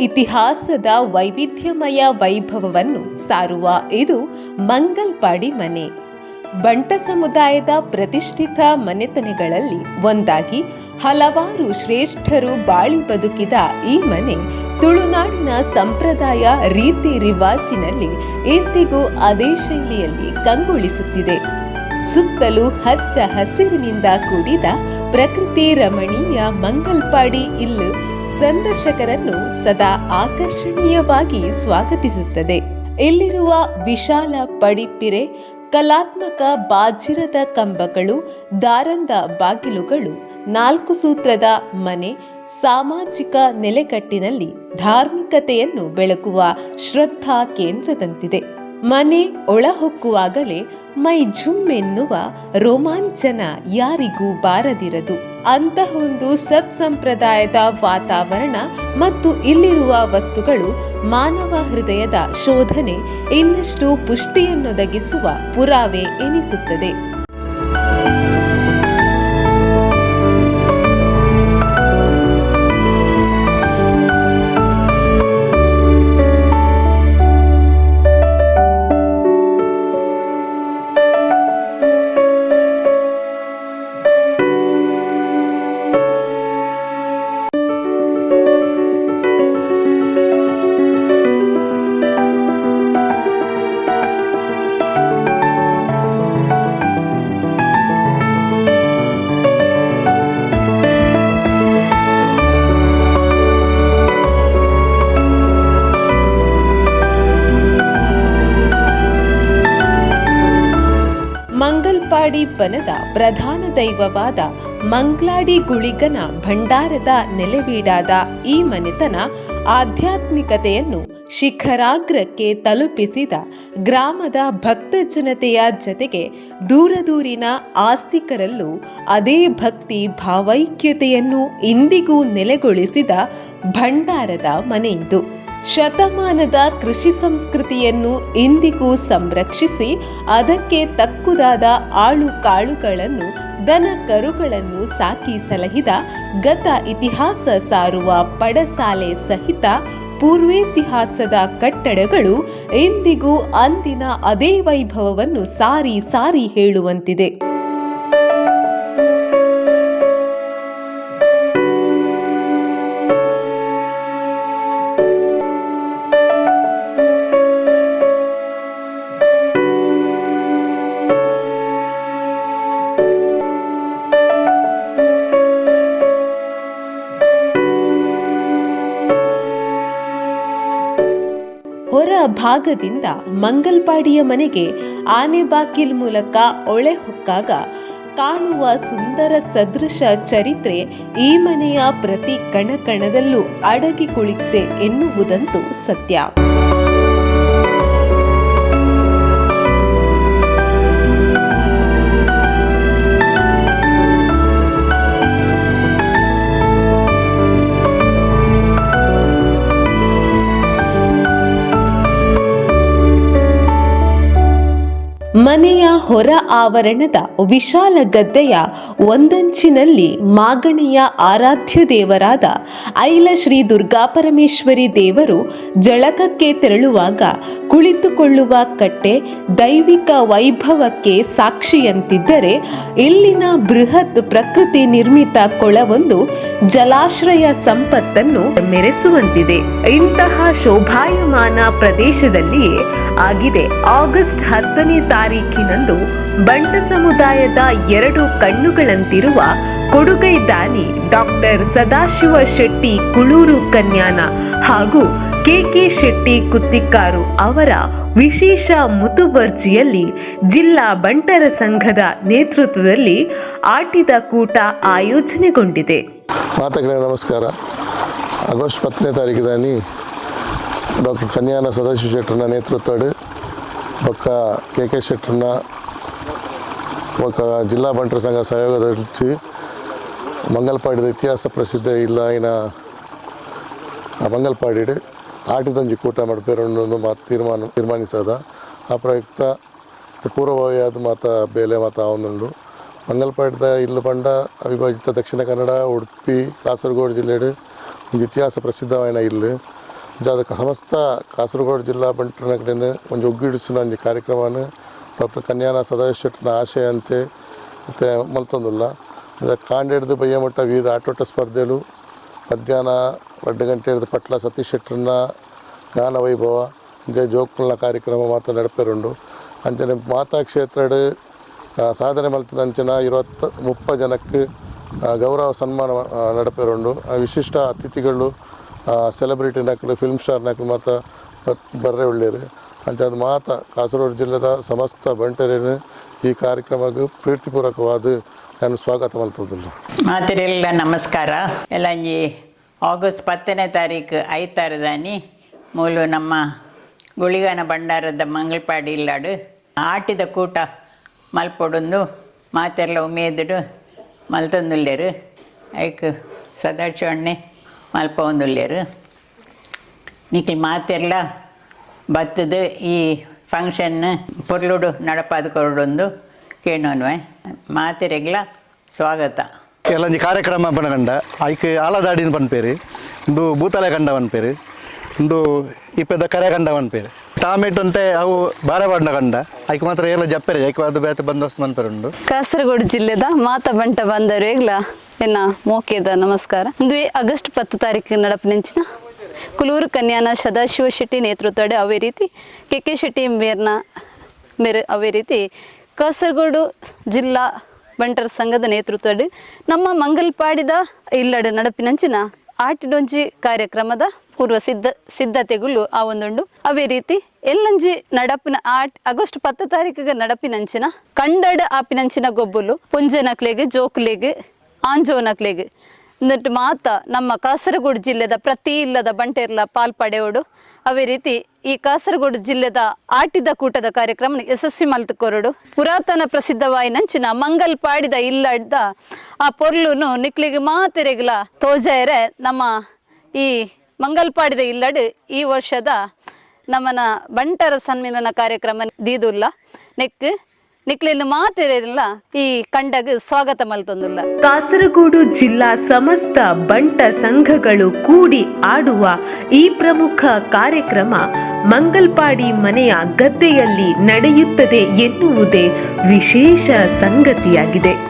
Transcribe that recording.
ಇತಿಹಾಸದ ವೈವಿಧ್ಯಮಯ ವೈಭವವನ್ನು ಸಾರುವ ಇದು ಮಂಗಲ್ಪಾಡಿ ಮನೆ. ಬಂಟ ಸಮುದಾಯದ ಪ್ರತಿಷ್ಠಿತ ಮನೆತನಗಳಲ್ಲಿ ಒಂದಾಗಿ ಹಲವಾರು ಶ್ರೇಷ್ಠರು ಬಾಳಿ ಬದುಕಿದ ಈ ಮನೆ ತುಳುನಾಡಿನ ಸಂಪ್ರದಾಯ ರೀತಿ ರಿವಾಜಿನಲ್ಲಿ ಇಂದಿಗೂ ಅದೇ ಶೈಲಿಯಲ್ಲಿ ಕಂಗೊಳಿಸುತ್ತಿದೆ. ಸುತ್ತಲೂ ಹಚ್ಚ ಹಸಿರಿನಿಂದ ಕೂಡಿದ ಪ್ರಕೃತಿ ರಮಣೀಯ ಮಂಗಲ್ಪಾಡಿ ಇಲ್ಲು ಸಂದರ್ಶಕರನ್ನು ಸದಾ ಆಕರ್ಷಣೀಯವಾಗಿ ಸ್ವಾಗತಿಸುತ್ತದೆ. ಇಲ್ಲಿರುವ ವಿಶಾಲ ಪಡಿಪಿರೆ, ಕಲಾತ್ಮಕ ಬಾಜಿರದ ಕಂಬಗಳು, ದಾರಂದ ಬಾಗಿಲುಗಳು, ನಾಲ್ಕು ಸೂತ್ರದ ಮನೆ, ಸಾಮಾಜಿಕ ನೆಲೆಕಟ್ಟಿನಲ್ಲಿ ಧಾರ್ಮಿಕತೆಯನ್ನು ಬೆಳಕುವ ಶ್ರದ್ಧಾ ಕೇಂದ್ರದಂತಿದೆ. ಮನೆ ಒಳಹೊಕ್ಕುವಾಗಲೇ ಮೈ ಜುಮ್ಮೆನ್ನುವ ರೋಮಾಂಚನ ಯಾರಿಗೂ ಬಾರದಿರದು. ಅಂತಹೊಂದು ಸತ್ಸಂಪ್ರದಾಯದ ವಾತಾವರಣ ಮತ್ತು ಇಲ್ಲಿರುವ ವಸ್ತುಗಳು ಮಾನವ ಹೃದಯದ ಶೋಧನೆ ಇನ್ನಷ್ಟು ಪುಷ್ಟಿಯನ್ನೊದಗಿಸುವ ಪುರಾವೆ ಎನಿಸುತ್ತದೆ. ಮಂಗಲ್ಪಾಡಿ ಬನದ ಪ್ರಧಾನ ದೈವವಾದ ಮಂಗ್ಲಾಡಿ ಗುಳಿಗನ ಭಂಡಾರದ ನೆಲೆವೀಡಾದ ಈ ಮನೆತನ ಆಧ್ಯಾತ್ಮಿಕತೆಯನ್ನು ಶಿಖರಾಗ್ರಕ್ಕೆ ತಲುಪಿಸಿದ ಗ್ರಾಮದ ಭಕ್ತ ಜನತೆಯ ಜತೆಗೆ ದೂರದೂರಿನ ಆಸ್ತಿಕರಲ್ಲೂ ಅದೇ ಭಕ್ತಿ ಭಾವೈಕ್ಯತೆಯನ್ನು ಇಂದಿಗೂ ನೆಲೆಗೊಳಿಸಿದ ಭಂಡಾರದ ಮನೆಯಿದು. ಶತಮಾನದ ಕೃಷಿ ಸಂಸ್ಕೃತಿಯನ್ನು ಇಂದಿಗೂ ಸಂರಕ್ಷಿಸಿ ಅದಕ್ಕೆ ತಕ್ಕುದಾದ ಆಳು ಕಾಳುಗಳನ್ನು, ದನ ಕರುಗಳನ್ನು ಸಾಕಿ ಸಲಹಿದ, ಗತ ಇತಿಹಾಸ ಸಾರುವ ಪಡಸಾಲೆ ಸಹಿತ ಪೂರ್ವೇತಿಹಾಸದ ಕಟ್ಟಡಗಳು ಇಂದಿಗೂ ಅಂದಿನ ಅದೇ ವೈಭವವನ್ನು ಸಾರಿ ಸಾರಿ ಹೇಳುವಂತಿದೆ. ಭಾಗದಿಂದ ಮಂಗಲ್ಪಾಡಿಯ ಮನೆಗೆ ಆನೆ ಬಾಗಿಲ್ ಮೂಲಕ ಒಳೆ ಹೊಕ್ಕಾಗ ಕಾಣುವ ಸುಂದರ ಸದೃಶ ಚರಿತ್ರೆ ಈ ಮನೆಯ ಪ್ರತಿ ಕಣಕಣದಲ್ಲೂ ಅಡಗಿ ಕುಳಿತಿದೆ ಎನ್ನುವುದಂತೂ ಸತ್ಯ. ಮನೆಯ ಹೊರ ಆವರಣದ ವಿಶಾಲ ಗದ್ದೆಯ ಒಂದಂಚಿನಲ್ಲಿ ಮಾಗಣಿಯ ಆರಾಧ್ಯ ದೇವರಾದ ಐಲ ಶ್ರೀ ದುರ್ಗಾಪರಮೇಶ್ವರಿ ದೇವರು ಜಳಕಕ್ಕೆ ತೆರಳುವಾಗ ಕುಳಿತುಕೊಳ್ಳುವ ಕಟ್ಟೆ ದೈವಿಕ ವೈಭವಕ್ಕೆ ಸಾಕ್ಷಿಯಂತಿದ್ದರೆ ಇಲ್ಲಿನ ಬೃಹತ್ ಪ್ರಕೃತಿ ನಿರ್ಮಿತ ಕೊಳವೊಂದು ಜಲಾಶ್ರಯ ಸಂಪತ್ತನ್ನು ಮೆರೆಸುವಂತಿದೆ. ಇಂತಹ ಶೋಭಾಯಮಾನ ಪ್ರದೇಶದಲ್ಲಿಯೇ ಆಗಿದೆ. ಆಗಸ್ಟ್ ಹತ್ತನೇ ತಾರೀಖಿನಂದು ಬಂಟ ಸಮುದಾಯದ ಎರಡು ಕಣ್ಣುಗಳಂತಿರುವ ಕೊಡುಗೈ ದಾನಿ ಡಾಕ್ಟರ್ ಸದಾಶಿವ ಶೆಟ್ಟಿ ಕುಳೂರು ಕನ್ಯಾನ ಹಾಗೂ ಕೆಕೆ ಶೆಟ್ಟಿ ಕುತ್ತಿಕ್ಕಾರು ಅವರ ವಿಶೇಷ ಮುತುವರ್ಜಿಯಲ್ಲಿ ಜಿಲ್ಲಾ ಬಂಟರ ಸಂಘದ ನೇತೃತ್ವದಲ್ಲಿ ಆಟಿದ ಕೂಟ ಆಯೋಜನೆಗೊಂಡಿದೆ. ನಮಸ್ಕಾರ. ಆಗಸ್ಟ್ ಹತ್ತನೇ ತಾರೀಕಿದಾನಿ ಡಾಕ್ಟರ್ ಕನ್ಯಾನ ಸದಾಶಿವ ಶೆಟ್ಟರ ನೇತೃತ್ವಡು ಬೊಕ್ಕ ಕೆ ಕೆ ಶೆಟ್ಟರ್ನ ಬೊಕ್ಕ ಜಿಲ್ಲಾ ಬಂಟರ ಸಂಘ ಸಹಯೋಗದಲ್ಲಿ ಮಂಗಲ್ಪಾಡಿದ ಇತಿಹಾಸ ಪ್ರಸಿದ್ಧ ಇಲ್ಲ ಆ ಮಂಗಲ್ಪಾಡಿಡು ಆಟದಂಜಿ ಕೂಟ ಮಡ್ಪೇರೊಂದು ಮಾತು ತೀರ್ಮಾನ ತೀರ್ಮಾನಿಸದ. ಆ ಪ್ರಯುಕ್ತ ಪೂರ್ವಭಾವಿಯಾದ ಮಾತ ಬೇಲೆ ಮಾತ ಅವನುಂಡು ಮಂಗಲ್ಪಾಡಿದ ಇಲ್ಲು ಪಂಡ ಅವಿಭಾಜಿತ ದಕ್ಷಿಣ ಕನ್ನಡ, ಉಡುಪಿ, ಕಾಸರಗೋಡು ಜಿಲ್ಲೆಡು ಒಂದು ಇತಿಹಾಸ ಪ್ರಸಿದ್ಧವಾಯಿನ ಇಲ್ಲು. ಅದಕ್ಕೆ ಸಮಸ್ತ ಕಾಸರಗೋಡು ಜಿಲ್ಲಾ ಬಂಟನಗಡಿನ ಒಂದು ಒಗ್ಗೂಡಿಸಿನ ಒಂದು ಕಾರ್ಯಕ್ರಮವನ್ನು ಡಾಕ್ಟರ್ ಕನ್ಯಾನ ಸದಾಶಿವ ಶೆಟ್ಟನ ಆಶಯ ಅಂತೆ ಮತ್ತು ಮಲ್ತೊಂದುಲ್ಲ ಅಂದರೆ ಕಾಂಡಿಡ್ದು ಬಯ್ಯಮಟ್ಟ ವಿವಿಧ ಆಟೋಟ ಸ್ಪರ್ಧೆಲು ಮಧ್ಯಾಹ್ನ ಎರಡು ಗಂಟೆ ಹಿಡಿದು ಪಟ್ಲ ಸತೀಶ್ ಶೆಟ್ಟರನ್ನ ಗಾನ ವೈಭವ ಇಂಜೆ ಜೋಕುಲ್ನ ಕಾರ್ಯಕ್ರಮ ಮಾತ್ರ ನಡಪೇರುಂಡು. ಅಂಜನೆ ಮಾತಾ ಕ್ಷೇತ್ರಡ್ ಸಾಧನೆ ಮಲ್ತಿನ ಅಂಚಿನ ಇರುವತ್ತು ಮುಪ್ಪ ಜನಕ್ಕೆ ಗೌರವ ಸನ್ಮಾನ ನಡಪೇರುಂಡು. ವಿಶಿಷ್ಟ ಅತಿಥಿಗಳು ಸೆಲೆಬ್ರಿಟಿ ನಕಲು ಫಿಲ್ಮ್ ಸ್ಟಾರ್ ನಕಲು ಮಾತ ಬರ್ರೆ ಒಳ್ಳೆಯರು ಅಂತ ಅದು ಮಾತ ಕಾಸರಗೋಡು ಜಿಲ್ಲೆದ ಸಮಸ್ತ ಬಂಟರೇನು ಈ ಕಾರ್ಯಕ್ರಮಕ್ಕೆ ಪ್ರೀತಿಪೂರ್ವಕವಾದ ನಾನು ಸ್ವಾಗತ ಮಾಡ್ತದಿಲ್ಲ ಮಾತಿರೆಲ್ಲ ನಮಸ್ಕಾರ. ಎಲ್ಲಂಜಿ ಆಗಸ್ಟ್ ಪತ್ತನೇ ತಾರೀಕು ಐತಾರದಾನಿ ಮೂಲು ನಮ್ಮ ಗುಳಿಗಾನ ಭಂಡಾರದ ಮಂಗಳಪಾಡಿ ಇಲ್ಲಾಡು. ಆಟಿದ ಕೂಟ ಮಲ್ಪೊಡೊಂದು ಮಾತೆಲ್ಲ ಉಮೇದುಡು ಮಲ್ತೊಂದುಲ್ಲೇರು. ಐಕ್ ಸದಾಶಿವಣ್ಣೆ ಮಲ್ಪೊಂದುಲ್ಲೇರು ನಿಖಿಲ್ ಮಾತೆಲ್ಲ ಬತ್ತದು ಈ ಫಂಕ್ಷನ್ ಪೊರ್ಲುಡು ನಡಪಾದ ಕೊರಡೊಂದು ಕೇಳೋನ್ವೆ ಮಾತೆರೆಗ್ಲ ಸ್ವಾಗತ. ಎಲ್ಲ ಎಲ್ಲೊಂಜಿ ಕಾರ್ಯಕ್ರಮ ಪನಗಂಡ ಐಕ್ ಆಲದಾಡಿನ ಪನ್ಪೇರು, ಇಂದು ಭೂತಲೆ ಗಂಡ ಪನ್ಪೇರು, ಇಂದು ಇಪ್ಪದ ಕರೆ ಗಂಡ ಪನ್ಪೇರು. ಅವು ಕಾಸರಗೋಡು ಜಿಲ್ಲೆದ ಮಾತ ಬಂಟ ಬಂದರು ಏಗ್ಲ ಎನ್ನ ಮೋಕೆದ ನಮಸ್ಕಾರ. ಆಗಸ್ಟ್ ಪತ್ತು ತಾರೀಕು ನಡಪನೆಂಚಿನ ಕುಲೂರು ಕನ್ಯಾನ ಸದಾಶಿವ ಶೆಟ್ಟಿ ನೇತೃತ್ವಡೆ ಅವೇ ರೀತಿ ಕೆ ಕೆ ಶೆಟ್ಟಿ ಮೇರ್ನ, ಮೇರೆ ಅವೇ ರೀತಿ ಕಾಸರಗೋಡು ಜಿಲ್ಲಾ ಬಂಟರ ಸಂಘದ ನೇತೃತ್ವಡ್ ನಮ್ಮ ಮಂಗಲ್ಪಾಡಿದ ಇಲ್ಲಡೆ ನಡಪಿನಂಚಿನ ಆಟಿಡೊಂಜಿ ಕಾರ್ಯಕ್ರಮದ ಪೂರ್ವ ಸಿದ್ಧ ಸಿದ್ಧತೆಗಳು ಆ ಒಂದುಂಡು ಅವೇ ರೀತಿ ಎಲ್ಲಂಜಿ ನಡಪಿನ ಆಟ್ ಆಗಸ್ಟ್ ಪತ್ತು ತಾರೀಕಿಗೆ ನಡಪಿನಂಚಿನ ಕಂಡಡ ಆಪಿನಂಚಿನ ಗೊಬ್ಬುಲು ಪುಂಜನಕ್ಲೆಗೆ ಜೋಕ್ಲೆಗೆ, ಆಂಜೋನಕ್ಲೆಗೆ. എന്നിട്ട് ಮಾತ ನಮ್ಮ ಕಾಸರಗೋಡು ಜಿಲ್ಲೆದ ಪ್ರತಿ ಇಲ್ಲದ ಬಂಟೆರ್ಲ ಪಾಲ್ಪಡೆಯೋಡು ಅವೇ ರೀತಿ ಈ ಕಾಸರಗೋಡು ಜಿಲ್ಲೆದ ಆಟಿದ ಕೂಟದ ಕಾರ್ಯಕ್ರಮ ಯಶಸ್ವಿ ಮಲ್ತುಕೊರಡು ಪುರಾತನ ಪ್ರಸಿದ್ಧವಾಯಿನಂಚಿನ ಮಂಗಲ್ ಪಾಡಿದ ಇಲ್ಲಡ್ದ ಆ ಪೊರ್ಲುನು ನಿಕ್ಲಿಗೆ ಮಾತೆರೆಗ್ಲ ತೋಜಾಯರೆ ನಮ್ಮ ಈ ಮಂಗಲ್ ಪಾಡಿದ ಇಲ್ಲಡ್ ಈ ವರ್ಷದ ನಮ್ಮನ ಬಂಟರ ಸನ್ಮಿಲನ ಕಾರ್ಯಕ್ರಮ ದೀದುಲ್ಲ ನೆಕ್ ನಿಕ್ಲೆನ್ನು ಮಾತಿರಲ್ಲ ಈ ಕಂಡಗ ಸ್ವಾಗತ ಮಲ್ತೊಂದಿಲ್ಲ. ಕಾಸರಗೋಡು ಜಿಲ್ಲಾ ಸಮಸ್ತ ಬಂಟ ಸಂಘಗಳು ಕೂಡಿ ಆಡುವ ಈ ಪ್ರಮುಖ ಕಾರ್ಯಕ್ರಮ ಮಂಗಲ್ಪಾಡಿ ಮನೆಯ ಗದ್ದೆಯಲ್ಲಿ ನಡೆಯುತ್ತದೆ ಎನ್ನುವುದೇ ವಿಶೇಷ ಸಂಗತಿಯಾಗಿದೆ.